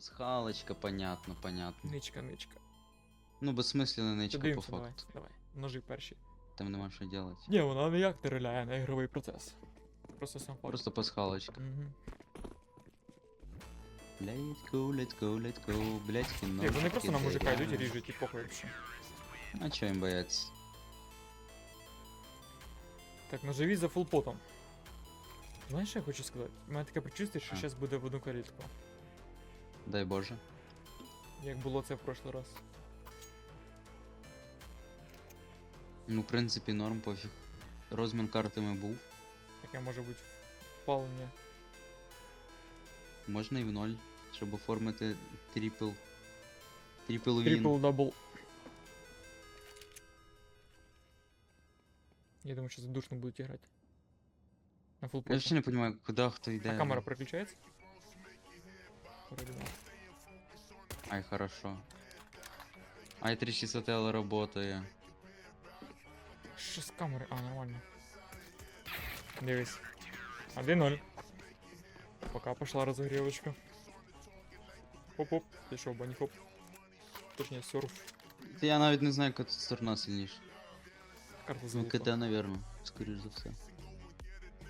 Пасхалочка, понятно, понятно. Ничка, ничка. Ну, безсмислена ничка по Дивимося, давай, факту. давай. Ножи перші. Там нема що делать. Ні, вона ніяк не реляє на ігровий процес. Просто сам факт. Просто пасхалочка. Угу. Let's go, let's go, let's go, блять, кіно. Ні, вони просто на мужика йдуть і ріжуть, і похуй вообще. А чого їм бояться? Так, наживі за фулпотом. Знаєш, що я хочу сказати? У мене таке предчувствие, що А. зараз буде в одну калітку. Дай Боже. Як було це в прошлий раз. Ну, в принципі, норм, пофіг. Розмін картами був. Таке може бути впалення. Можна і в ноль, щоб оформити трипл. Трипл він. Трипл дабл. Я думаю, що задушно будуть грати. На Я фулпоте. вообще не понимаю, куди хто йде. А камера переключається? Вроде да. Ай, хорошо. Ай, 3600 L работає. Що з камери? А, нормально. Дивись. 1-0. Пока пошла розогрівочка. Хоп-хоп, пішов бані хоп. Точніше, серф. Та я навіть не знаю, яка тут сторона сильніша. Карта Ну, залупа. КТ, наверно, скоріш за все.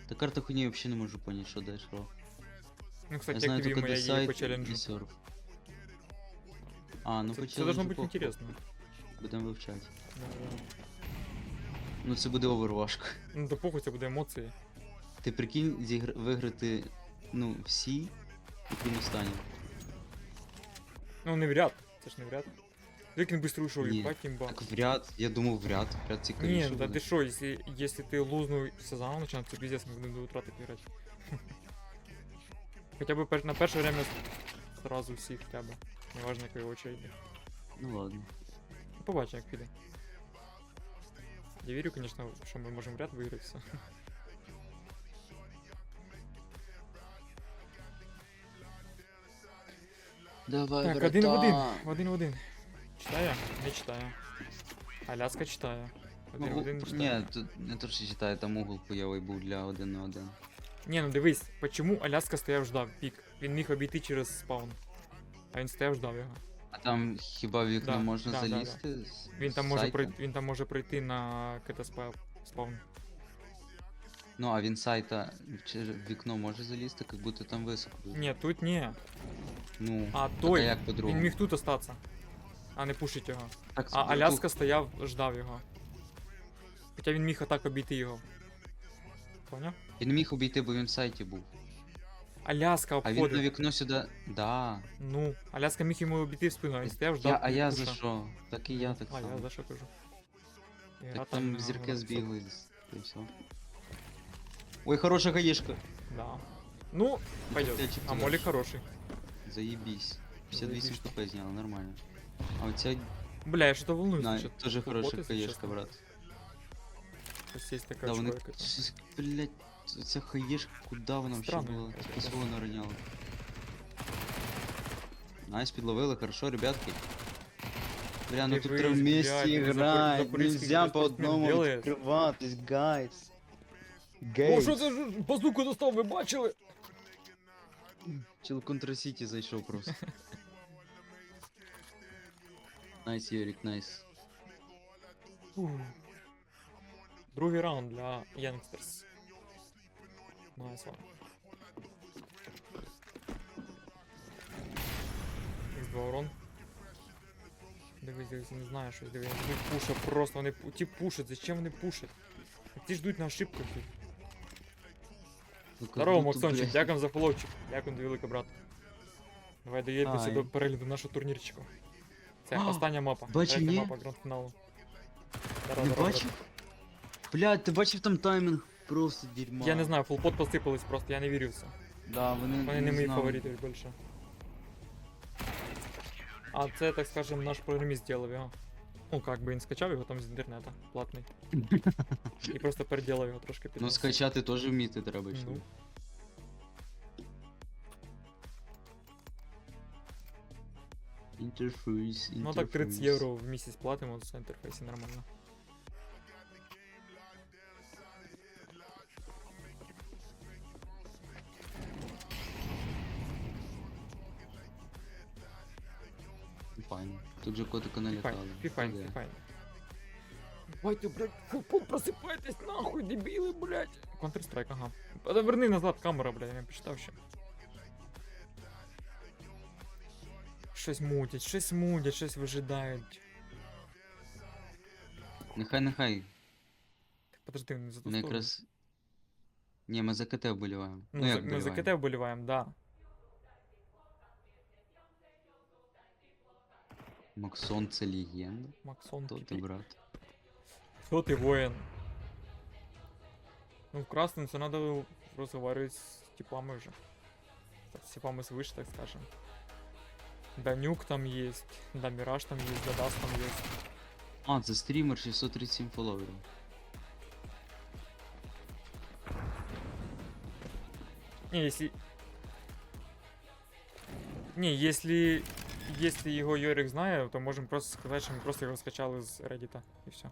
Та карта хуйні взагалі не можу поняти, що далі. Ну, Я кстати, знаю тобі тільки моя де по і серф. А, ну Це, по це должно бути похуй. інтересно. Будемо вивчати. Да, да. Ну це буде оверважка. Ну, то похуй, це буде емоції. Ти прикинь зігр... виграти, ну, всі, не стані. Ну, не в ряд. Це ж не в ряд. Як він ушов, Ні. їбать імба. Так в ряд, я думав в ряд, в ряд цікавіше Ні, да буде. ти що, якщо, якщо ти лузнув все заново то пиздец, ми будемо до утра так грати. Хоча б пер- на перше время сразу всі хоча б. Неважно якої очереди. Ну ладно. Побачимо, як піде. Я вірю, звісно, що ми можемо в ряд виграти все. Давай, Так, один в один. В один в один. Читає? Не читає. Аляска читає. Один в один читає. ні, тут не то, що читаю, там угол хуйовий був для один на один. Ні, ну дивись, почему Аляска стояв ждав пік. Він міг обійти через спаун. А він стояв ждав його. А там хіба в вікно Да, можна да, да, залізти? з- Він з там може сайта? пройти, він там може пройти на КТ спаун. Ну, а він сайта через вікно може залізти, як будто там високо. дуже. Ні, тут ні. Ну, А так, той, а як по-другому? він міг тут остатися. А не пушить його. Так, А тут- Аляска стояв, ждав його. Хоча він міг отак обійти його. Поняв? Він міг обійти, бо він в сайті був. Аляска А він на обходив. вікно сюди. Да. Ну, Аляска міг йому обійти в спину, а він стояв, ждав. Я, а я за що? Так і я так А, я само. за що кажу. Ігра Так там зірки грала, збігли. І все. Ой, хороша гаєшка. Да. Ну, пойдет. А молик хороший. Заебись. 58 Заебись. хп зняла, нормально. А у тебя Бля, я что-то волнуюсь. на, насчет тоже фулпота, хорошая если хаешка, честно. брат. Ось Да, вони... штука. какая-то. Блять, ця хаєшка, куди вона вообще була? Тільки свого нароняла. Найс, підловили, хорошо, ребятки. Бля, ну тут треба вместе играть, нельзя по одному відкриватись, гайс. О, Гейс. що це ж базуку достав, ви бачили? Чел контра Сіті зайшов просто. Найс, Юрик, найс. Другий раунд для Youngsters. Найс one. X2 урон. Дивись, дивись, не знаю щось, дивись. Вони пушать просто, вони ті пушать, зачем вони пушать? Ті ждуть на. Ну, Здорово, Максончик, дякую за фоловчик. Дякую, великий брат. Давай доєднуйся Ай. до перегляду нашого турнірчика. Це остання мапа. бачив, ні? мапа гранд-фіналу. Бачив? Блядь, ти бачив там таймінг? Просто дерьмо. брат. Я не знаю, фулпот посипались просто, я не вірю в це. Да, вони, Вони не мої знали. фаворити більше. А це, так скажем, наш програміст зробив його. Ну, как би він скачав його там з інтернету, платний. І просто переділав його трошки під Ну нас. скачати теж вміти треба, що. Ну. Інтерфейс, Ну так 30 євро в місяць платимо за інтерфейсі нормально. Тут же котика Файн, фіфайн, Де? фіфайн. Давайте, блядь, просипайтесь нахуй, дебіли, блядь. Counter-Strike, ага. Верни назад камера, блядь, я почитав ще. Щось мутять, щось мутять, щось вижидають. Нехай, нехай. Подожди, не за ту Ми сторону. якраз. Ні, ми за КТ вболіваємо. Ну, Ну, як ми за вболіваємо? КТ вболіваємо, да. Максон це легенда. Максон, Хто ти, кипі. брат? Кто ты, воин? Ну, в красном все надо разговаривать с типами уже. Так, с типами свыше, так скажем. Да нюк там есть, да мираж там есть, да даст там есть. А, це стрімер 637 фоловерів. Не, если... Не, если... Если его Йорик знає, то можем просто сказать, что мы просто его скачали из Reddit, и все.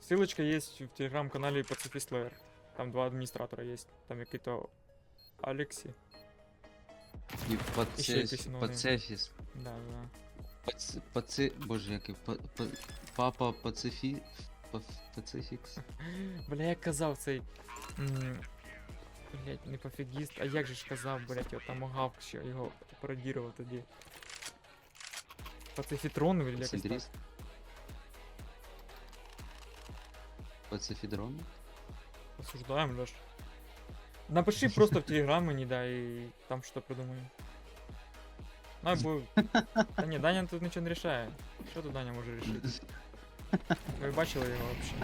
Ссылочка есть в телеграм-канале Pacifist Lair. Там два администратора есть. Там какие-то Алекси. І якийсь. Пацефіс. Да, да. Пац... Паци... Боже, який. Па... Па... Папа Пацифі... Па- Пацифікс. Бля, як казав цей. м, Блять, не пофігіст, а як же ж казав, блять, його там Гавк ще його пародірував тоді. Пацифітрон, или якось так. Центріст. Пацифідрон? Осуждаем, Леш. Напиши просто в телеграм мені, да, і там що придумаємо. Ну, або... Та ні, Даня тут нічого не рішає. Що тут Даня може рішити? Ви бачили його вообще?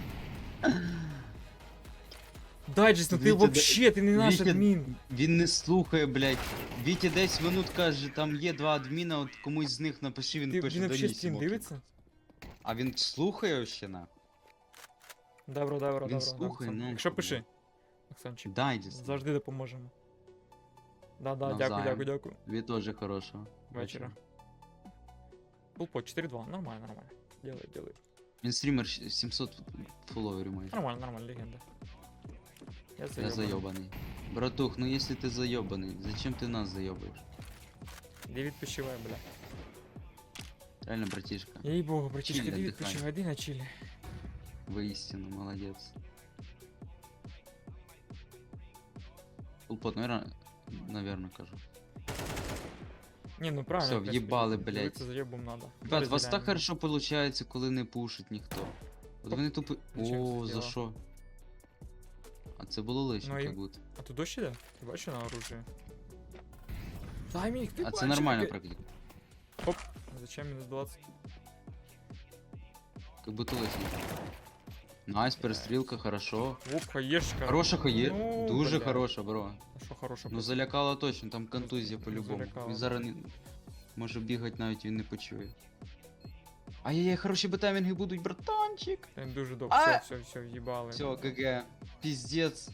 Дайджест, ну ти Вітя, вообще, ти не наш Вітя- адмін. Він не слухає, блядь. Вітя 10 минут каже, там є два адміна, от комусь з них напиши, він Ти, пише він вообще Данісі, дивиться? А він слухає ще на? Добро, добро, Він добро. слухає, Оксан. ну, Якщо пиши, Оксанчик. Дайджест. Завжди допоможемо. Да, да, дякую, Навзаєм. дякую, дякую. Ви теж хорошого. Вечора. Пулпо 4-2, нормально, нормально. Делай, делай. Він стрімер щ- 700 фоловерів має. Нормально, нормально, легенда. Я Я заебан. зайобаний. Братух, ну если ты заебаний, зачем ты нас заебаешь? Де відпочивай, бля. Реально, братишка. Їй богу, братішка, Чилі, де отдихай. відпочивай, де на чилі. Воистину, молодец. Фулпот, наверное, наверное, кажу. Ні, ну правильно. Всё, в принципі, в'їбали, дивитися блядь. заєбом надо. Ребят, у вас так Розділяємо. хорошо получается, коли не пушить ніхто. От Топ. вони тупо. Зачем О, це за діло? що? А це було лишнє, Ну і- як будто. А тут дощ іде? Ти бачиш на оружие? Дай міг, ти А це бачиш, нормально яке- практика. Зачем мінус 20? Как будто лишнє. Найс, перестрілка, хорошо. Оп, хаєшка. Хороша хає. Ну, Дуже бля. хороша, бро. А що хорошого? Ну залякало точно, там контузія Ну, по-любому. залякало. Він зараз не... може бігати навіть він не почує. Ай-яй-яй, хороші бетаймінги будуть, братанчик! Дуже добре. А! Все, все, все, в'їбали. Все, ГГ. Піздец.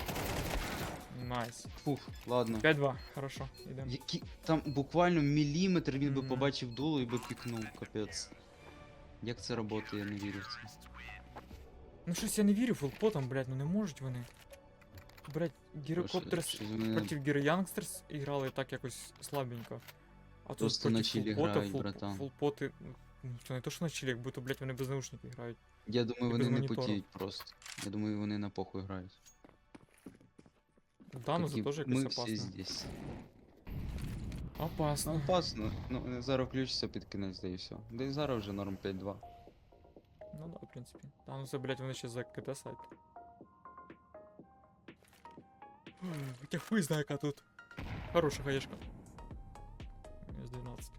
Найс. Фух, ладно. 5-2, хорошо, йдемо. Які там буквально міліметр він би Мгм. побачив дуло і би пікнув, капець. Як це працює, я не вірю в це. Ну щось я не вірю фулпотам, блядь, ну не можуть вони. Блядь, Гірокоптерс Щось вони проти Гіро Янгстерс іграли так якось слабенько. А тут Просто проти на чилі фулпота, грають, фул- братан. Фулпоти, ну це не то, що на чилі, як будто, блядь, вони без наушників грають. Я думаю, вони без не монітору. потіють просто. Я думаю, вони на похуй грають. Да, ну Такі, це теж Ми якось всі опасно. здесь. Опасно. Опасно. Ну, зараз включиться під кінець, да і все. Да і зараз вже норм 5-2. Ну да, в принципі. Та ну це, блядь, вони ще за КТ сайт. Хоча хуй знає, яка тут. Хороша хаєшка. З 12.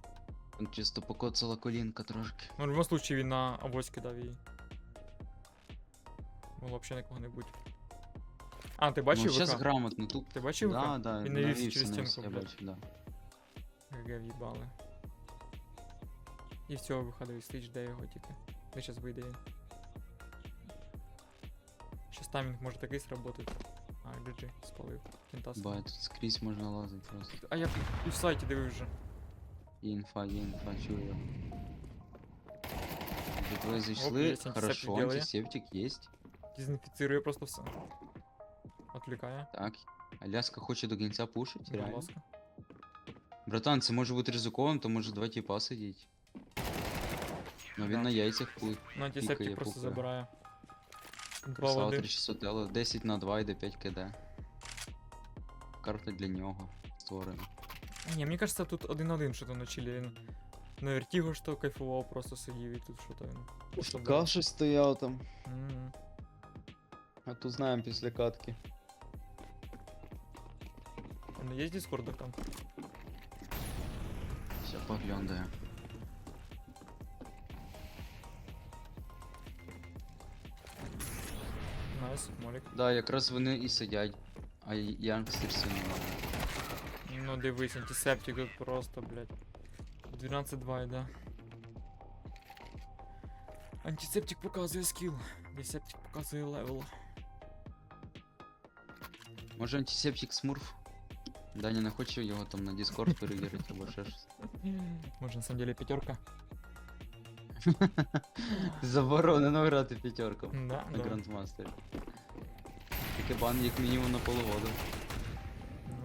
Чисто покоцала колінка трошки. Ну, в будь-якому случае він на авось кидав її. Могло взагалі нікого не бути. А, ти бачив ну, зараз ВК? грамотно тут. Ти бачив Да, ВК? да, Він навівся через стінку, блядь. да. ГГ в'їбали. І всього виходив сліч, де його тільки. Де зараз вийде він. Щас таймінг може такий сработати. А, GG, спалив. Кінтас. Бать, скрізь можна лазити просто. А я і в сайті дивив вже. Інфа, інфа, чую. Вже твої Оп, є антисептик хорошо, антисептик есть. Дезінфіцирує просто все. Отвлекає. Так. Аляска хоче до кінця пушить, Будь реально. ласка. Братан, це може бути ризиковано, то може два тіпа сидіть. Ну він Да. на яйцях пуй. Ну, антисептик Пікає, просто пукає. забирає. Два Красава один. 3600 ело, 10 на 2 йде 5 кд. Карта для нього створена. Ні, мені кажется, тут один-один що то на чилі. Він на вертіго що кайфував, просто сидів і тут що то він. просто брав. Стояв там. Мгм. А то знаємо після катки. Он є дискордах там? Все поглядає. Найс, молік. Да, якраз вони і сидять. А Янгстер сильно. Ну дивись, антисептик тут просто, блядь. 12-2 йде. Антисептик показує скіл. Антисептик показує левел. Може антисептик смурф? Даня не хоче його там на Discord перевірити або ще щось. Може на самом деле пятерка? Заборонено грати п'ятерку Да, на да. Грандмастері. Таке бан як мінімум на полугоду.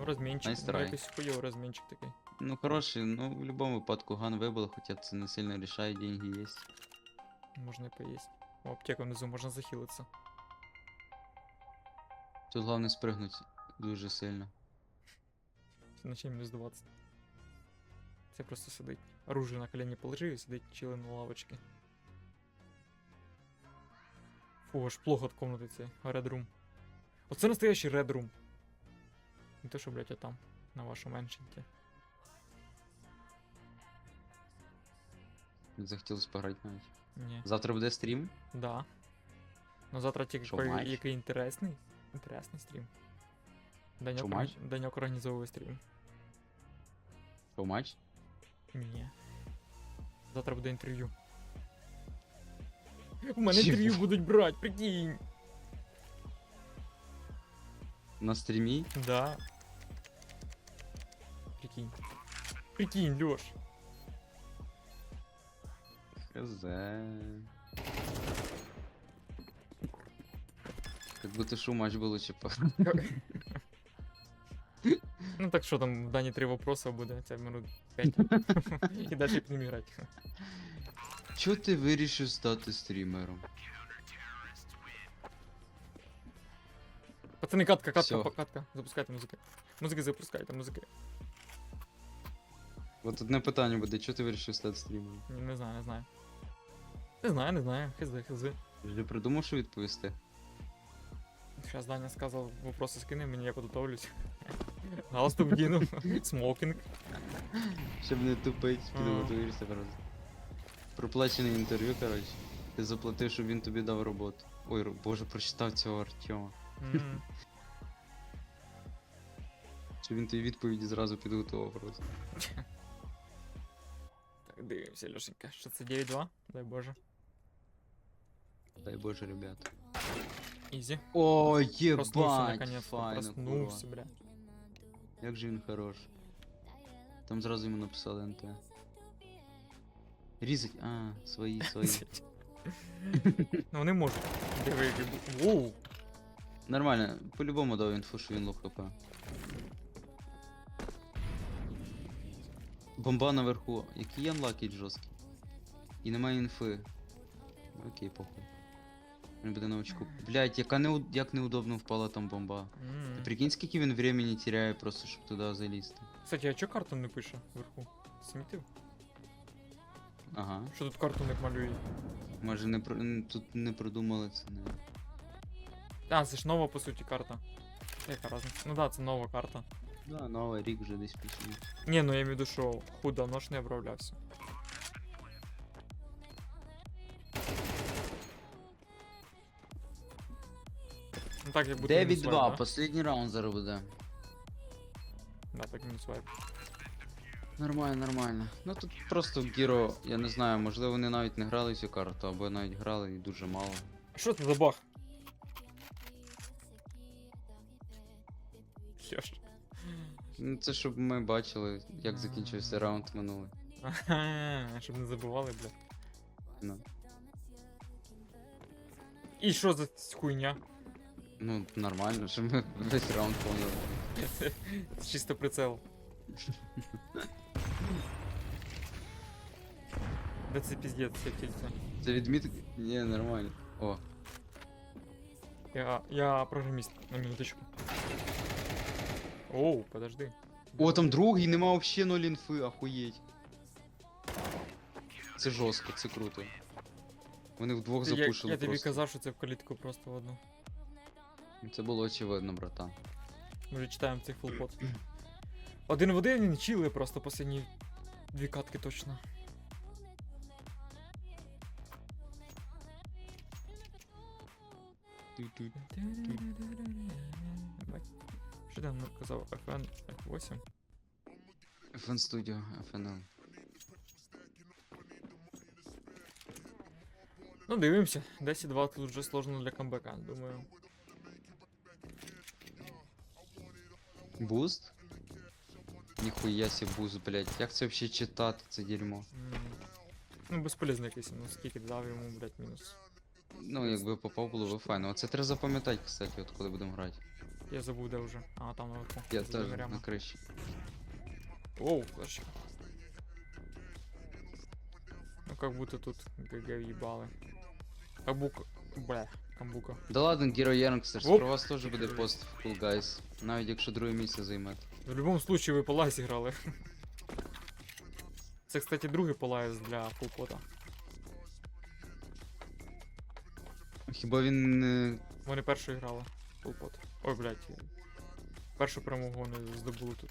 Розмінчик. Ну, try. якийсь хуйовий розмінчик такий. Ну хороший, ну в будь-якому випадку ган вибили, хоча це не сильно рішає, деньги є. Можна і поїсть. О, аптека внизу, можна захилитися. Тут головне спригнути дуже сильно. Наче мінус 20. Це просто сидить. Оружие на коліні положив і сидить чили на лавочці. Фу, аж плохо від комнати. Red Room. Оце настоящий Red Room. Не те, що, блядь, я там, на вашому меншенькі. Не захотілося пограти навіть. Ні. Завтра буде стрім? Да. Ну завтра тільки Що, який, матч? який інтересний. Інтересний стрім. Даньок, Що, органі- матч? Даньок організовує стрім. Що матч? Ні. Завтра буде інтерв'ю. У мене Чого? інтерв'ю будуть брати, прикинь. На стрімі? Да. Прикинь. Прикинь, Лёш. Хз. Как будто шо матч был лучше по... Ну так що там в Дані три вопроса буде, це минут 5. І далі будемо грати. Чо ти вирішив стати стрімером? Пацани, катка, катка, Всё. па- катка. Запускайте музики. Музики запускайте, музики. От одне питання буде, чо ти вирішив стати стрімером? Не знаю, не знаю. Не знаю, не знаю. Хз, хз. Вже придумав, що відповісти? Сейчас Даня сказал, вопросы скини, мені я подготовлюсь. Галстук вдіну, смокінг. Щоб не тупить, підготуєшся просто. Проплачене інтерв'ю, коротше. Ти заплатив, щоб він тобі дав роботу. Ой, ро- боже, прочитав цього Артема. М, Щоб він тобі відповіді зразу підготував просто. Дивимося, Лешенька. Що це 9-2? Дай Боже. Дай боже, ребята. Ізі. О, Проснувся єбать! наконец-то. Файно, Проснувся, бля. Як же він хорош. Там зразу йому написали НТ. Різать, а, свої, свої. Ну вони можуть. Диви, який бу- Воу! Нормально, по-любому дав інфу, що він лох хп. Бомба наверху. Який анлаки жорсткий. І немає інфи. Окей, похуй. Він буде на очку. Блять, яка не, як неудобно впала там бомба. М. Ти прикинь, скільки він времени теряє просто, щоб туди залізти. Кстати, а чо карту не пише вверху? Смітив? Ага. Що тут карту не малює? Може не про... тут не продумали це, не. А, це ж нова, по суті, карта. Яка разниця? Ну да, це нова карта. Да, новий рік вже десь пішов. Ні, ну я маю в виду, що хуй давно ж не обравлявся. Ну так, як мінус 9-2, да? последній раунд зараз буде. Да, так мінус вайп. Нормально, нормально. Ну тут просто Гіро, я не знаю, можливо вони навіть не грали цю карту, або навіть грали і дуже мало. Що це за баг? Льош. Ну це щоб ми бачили, як закінчився раунд минулий. Ага, щоб не забували, бля. Ну, І що за хуйня? ну нормально, що ми весь раунд поняли. Чисто прицел. Да це піздець, це кільце. Це відміток. Ні, нормально. О, Я, я програміст, на минуточку. Оу, подожди. О, там другий, нема вообще ноль інфи, ахуєть. Це жорстко, це круто. Вони вдвох я, запушили я тобі просто. казав, що це в калітку просто в одну. Це було очевидно, братан. Ми вже читаємо цей фулпот. Один в один він чили просто последні дві катки точно. Бать. Що там казав? FN F8? FN Studio, FNL. Ну, дивимося. 10-2 тут вже сложно для камбека, думаю. Буст? Ніхуя себе буст, блять. Як це вообще читати, це дерьмо? М. Ну, безполезно якийсь, ну скільки дав йому, блядь, мінус. Ну, якби попав, було би файно. Оце треба запам'ятати, кстати, от коли будемо грати. Я забув, де вже. А, там наверху. Я за теж дверями. на криші. Оу, флешка. Ну как будто тут ГГ въебалы. Кабука. Бля, камбука. Да ладно, Геро Єрнгстерс, Оп. про вас теж буде пост в Cool Guys. Навіть якщо друге місце займете. В будь-якому случае ви полайс грали. Це, кстати, другий полайс для фулпота. Хіба він не. Вони першою грали. Фулпот. Ой, блядь. Першу перемогу вони здобули тут.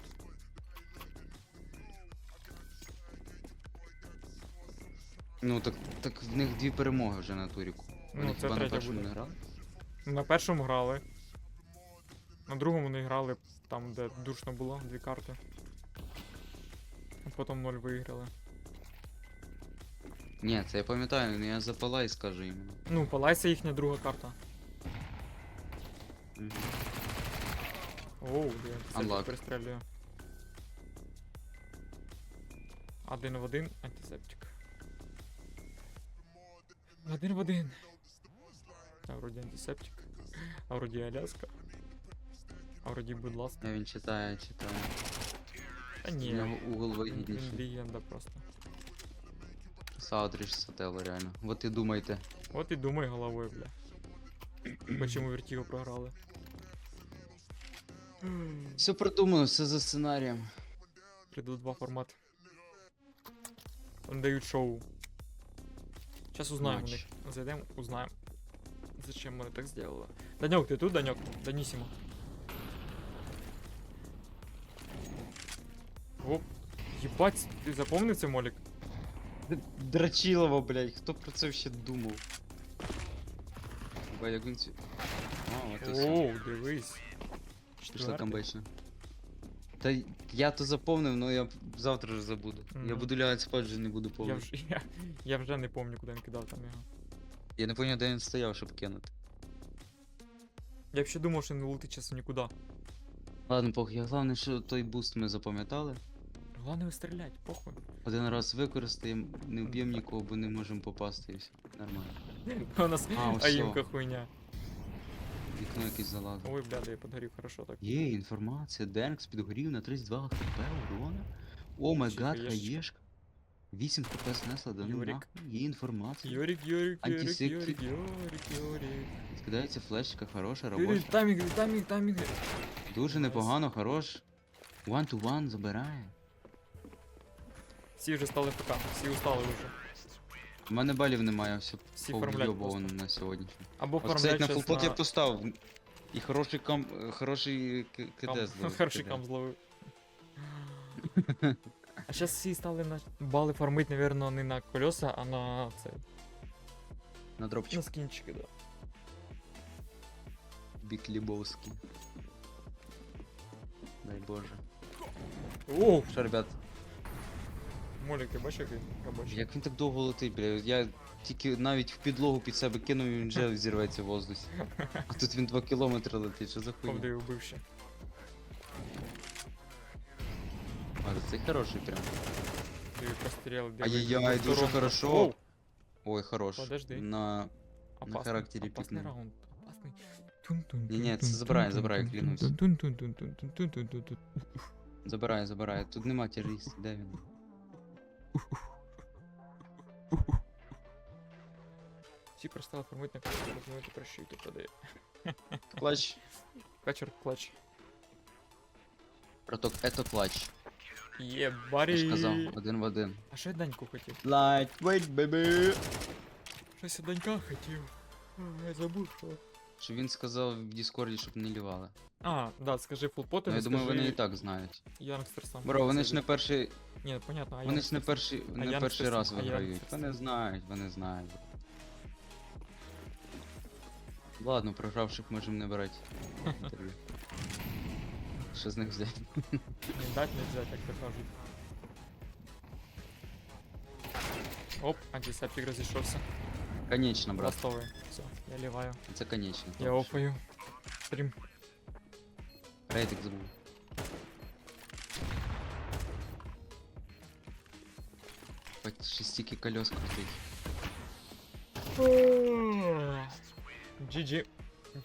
Ну так, так в них дві перемоги вже на туріку. Вони Ну, це хіба на першому буде. не грали? На першому грали. На другому не грали там, де душно було, дві карти. А потім ноль виграли. Ні, це я пам'ятаю, ну я за Палай скажу іменно. Ну, Палайся їхня друга карта. Оу, Unlock. перестрелюю. Один в один антисептик. Один в один. А вроді антисептик. А вроді Аляска. А вроді, будь ласка. А він читає, читає. Та У ні. нього угол Він, він вигідніший. легенда просто. Саудріж Сателло, реально. Вот і думайте. От і думай головою, бля. Почему Вертіго програли? Все продумано, все за сценарієм. Придут два формата. Вони дають шоу. Сейчас узнаем у них. Зайдем, узнаем. Зачем вони так сделали. Данек, ты тут, Данек? Данисимо. Оп. Ебать, ти запомнив цей молік? Драчилово, блядь, хто про це ще думав? Хіба як він ці... Оу, дивись. Пішла камбечна. Та я то запомнив, но я завтра вже забуду. Я буду лягати спати, вже не буду Я вже, я, я вже не помню, куди він кидав там його. Я не пам'ятаю, де він стояв, щоб кинути. Я взагалі думав, що не летить часу нікуди. Ладно, похуй, я головне, що той буст ми запам'ятали. Головне стрілять, похуй. Один раз використаємо, не вб'ємо нікого, бо не можемо попасти і все. Нормально. У нас А, аїмка хуйня. Вікно якесь залазить. Ой, бля, я подгорів хорошо так. Є інформація, Денкс підгорів на 32 хп урона. О май гад, хаєшка. 8 хп снесла, да ну нахуй. Є інформація. Йорик, Йорик, Антисептик. Йорик, Йорик, Йорик. Скидається флешка, хороша, Йорик, робоча. Таймінг, таймінг, таймінг. Дуже непогано, хорош. One to one забирає. Всі вже стали ФК, всі устали вже. У мене балів немає, все Всі на сьогодні. Або От, кстати, на фулпот я на... поставив. І хороший кам... е, хороший к-. КД зловив. Хороший КД. кам зловив. А зараз всі стали на бали фармить, наверное, не на колеса, а на це. На дропчик. На скінчики, да. Бік Лібовський. Дай боже. Оу! Що, ребят, Молік, ти бачиш, який робочий? як він так довго летить, бля? Я тільки навіть в підлогу під себе кинув, і він вже взірветься в воздусі. А тут він 2 кілометри летить, що за хуйня? Повдаю вбивши. А, це хороший прям. Ти постріл, де Ай-яй-яй, дуже хорошо. Оу! Ой, хорош. Подожди. На... Опасный, характере опасный пикнул. раунд. Опасный. Тун-тун, Не-не, это тун-тун, забирай, тун-тун, забирай, тун-тун, клянусь. тун-тун, тун-тун, тун-тун, тун-тун, тун-тун. Забирай, забирай. Тут нема терориста, де він? Всі перестали формувати на клачі, розмовити пришити, подає. Клач. Качер клач. Браток, это клач. Я ж казав, один в один. А що я Даньку хотів? Lightweight, baby. Щось я Данька хотів. А, Я забув, що. Що він сказав в Діскорді, щоб не лівали. А, да, скажи фулпоти, Ну, я думаю, вони і так знають. Янгстер сам. Бро, вони ж не перший. Ні, понятно, а Вони ж не перший, не перший раз а виграють. Вони знають, вони знають. Ладно, програвших можемо не брати. інтерв'ю. Що з них взяти? Не дать, не взять, як то кажуть. Оп, антисептик розійшовся. Конечно, брат. Ростовий. Все, я ліваю. Це конечно. Я офаю. Стрім. Рейтинг забув. Хоть шестики колес крутить. GG.